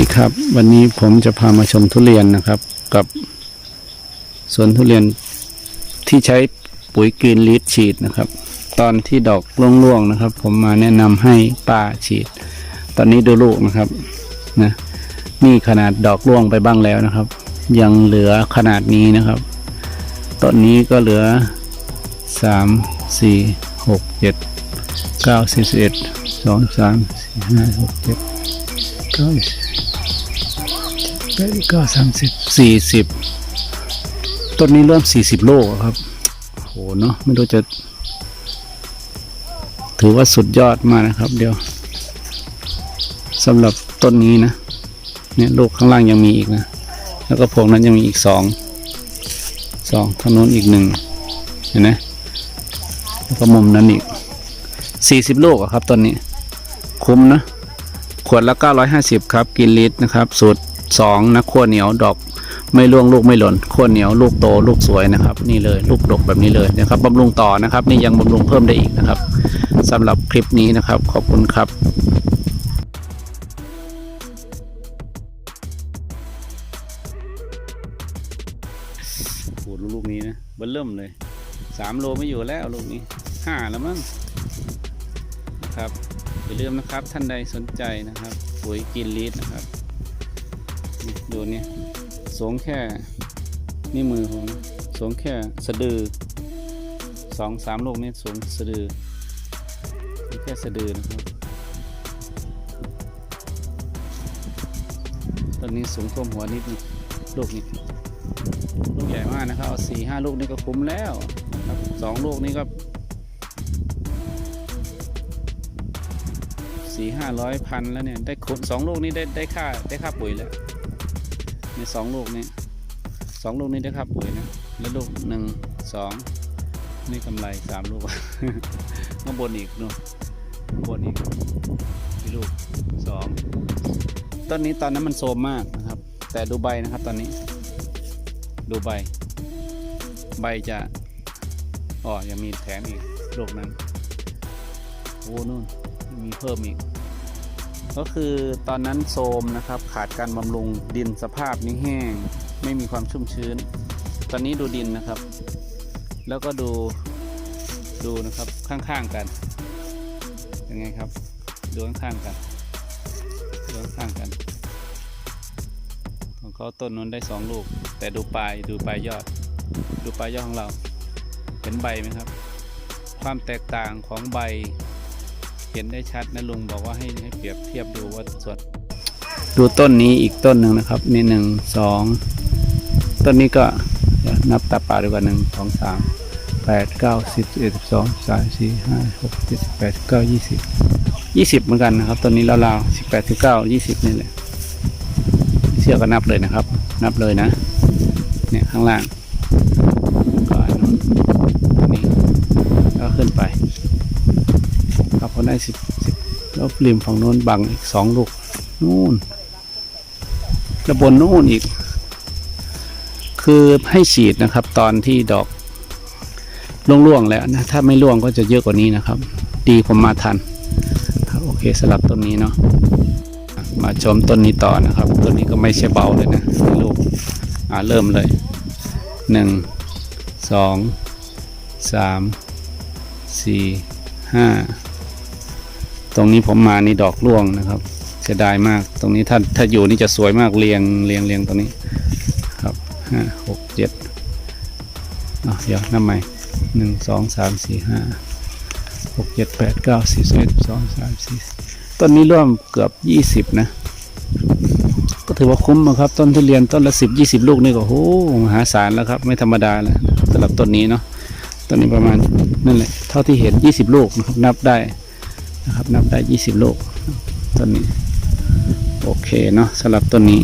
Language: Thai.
ดีครับ วันนี้ผมจะพามาชมทุเรียนนะครับ กับสวนทุเรียนที่ใช้ปุ๋ยกรีนลีดฉีดนะครับ ตอนที่ดอกร่วงๆนะครับ ผมมาแนะนำให้ป้าฉีด ตอนนี้ดูลูกนะครับนะนี่ขนาดดอกร่วงไปบ้างแล้วนะครับ ยังเหลือขนาดนี้นะครับต้นนี้ก็เหลือสามสี่หกเจ็ดเก้าสิบเอ็ดสองสามสี่ห้าหกเจ็ดก้าสิบแปด เก้าสามสิบสี่สิบต้นนี้เริ่มสี่สิบโลครับโหเนาะไม่รู้จะ ถือว่าสุดยอดมากนะครับ เดี๋ยวสำหรับต้นนี้นะเนี่ยลูกข้างล่างยังมีอีกนะ แล้วก็พวงนั้นยังมีอีกสองสองทางโน้นอีกหนึ่งเห็นไหมแล้วก็มุมนั้นอีกสี่สิบลูกครับต้นนี้ คุ้มนะ ขวดละเก้าร้อยห้าสิบครับ กินลิตรนะครับ สูตร สองนะขั้วเหนียวดอกไม่ร่วงลูกไม่หล่นขั้วเหนียวลูกโตลูกสวยนะครับ นี่เลยลูกดกแบบนี้เลยนะครับบำรุงต่อนะครับ นี่ยังบำรุงเพิ่มได้อีกนะครับสำหรับคลิปนี้นะครับ ขอบคุณครับโอ้โหลูกนี้นะเบิ้ลเริ่มเลยสามโลไม่อยู่แล้วลูกนี้ห้าแล้วมั้งนะครับอย่าลืมนะครับท่านใดสนใจนะครับปุ๋ยกินลีดนะครับ ดูเนี่ยสงแค่นี่มือผมนะสงแค่สะดือสองสามลูกนี่สงสะดือแค่สะดือนะครับตอนนี้สูงท่วมหัวนิดนึงลูกนี้ลูกใหญ่มากนะครับเอาสี่ห้าลูกนี่ก็คุ้มแล้วครับสองลูกนี่ก็สี่ห้าร้อยพันแล้วเนี่ยได้คุ้มสองลูกนี่ได้ได้ค่าได้ค่าปุ๋ยแล้ว ในสองลูกนี่สองลูกนี่ได้ค่าปุ๋ยนะแล้วลูกหนึ่งสองนี่กำไรสามลูกข้างบนอีกนู่นข้างบนอีกกี่ลูกสองต้นนี้ตอนนั้นมันโซมมากนะครับ แต่ดูใบนะครับตอนนี้ ดูใบ ใบจะอ๋อยังมีแถมอีกลูกนั้นโอ้นู่นมีเพิ่มอีก ก็คือตอนนั้นโทมนะครับขาดการบำรุงดินสภาพนี่แห้ง ไม่มีความชุ่มชื้น ตอนนี้ดูดินนะครับ แล้วก็ดูดูนะครับข้างๆกันยังไงครับดูข้างๆกันดูข้างๆกันของเขาต้นนั้นได้สองลูก แต่ดูปลายดูปลายยอด ดูปลายยอดของเรา เห็นใบไหมครับ ความแตกต่างของใบ เห็นได้ชัดนะลุงบอกว่าให้ให้เปรียบเทียบดูว่าส่วนดูต้นนี้อีกต้นหนึ่งนะครับ นี่หนึ่งสองต้นนี้ก็นับตาป่าดูกันหนึ่งสองสามแปดเก้าสิบเอ็ดสิบสองสามสี่ห้าหกเจ็ดแปดเก้ายี่สิบยี่สิบเหมือนกันนะครับต้นนี้ราวๆสิบแปดสิบเก้ายี่สิบนี่แหละเชือกก็นับเลยนะครับ นับเลยนะ เนี่ยข้างล่างก็อันนู้นอันนี้ก็ขึ้นไป ครับพอได้สิบสิบแล้วริมฝั่งโน้นบังอีกสองลูกนู่นแล้วบนนู่นอีก คือให้ฉีดนะครับ ตอนที่ดอกร่วงๆแล้วนะถ้าไม่ร่วงก็จะเยอะกว่านี้นะครับ ดีผมมาทันโอเคสลับต้นนี้เนาะมาชมต้นนี้ต่อนะครับต้นนี้ก็ไม่ใช่เบาเลยนะลูกอ่าเริ่มเลยหนึ่งสองสามสี่ห้า ตรงนี้ผมมานี่ดอกร่วงนะครับ เสียดายมาก ตรงนี้ถ้าถ้าอยู่นี่จะสวยมากเรียงเรียงเรียงตรงนี้ ครับห้าหกเจ็ดอะเดี๋ยวนับใหม่หนึ่งสองสามสี่ห้าหกเจ็ดแปดเก้าสิบสิบเอ็ดสิบสองสามสี่ต้นนี้ร่วมเกือบยี่สิบนะ ก็ถือว่าคุ้มนะครับ ต้นทุเรียนต้นละสิบยี่สิบลูกนี่ก็โหมหาศาลแล้วครับ ไม่ธรรมดาแล้วสำหรับต้นนี้เนาะต้นนี้ประมาณนั่นแหละเท่าที่เห็นยี่สิบลูกนะครับนับได้ นะครับนับได้ยี่สิบลูกต้นนี้ โอเคเนาะสำหรับต้นนี้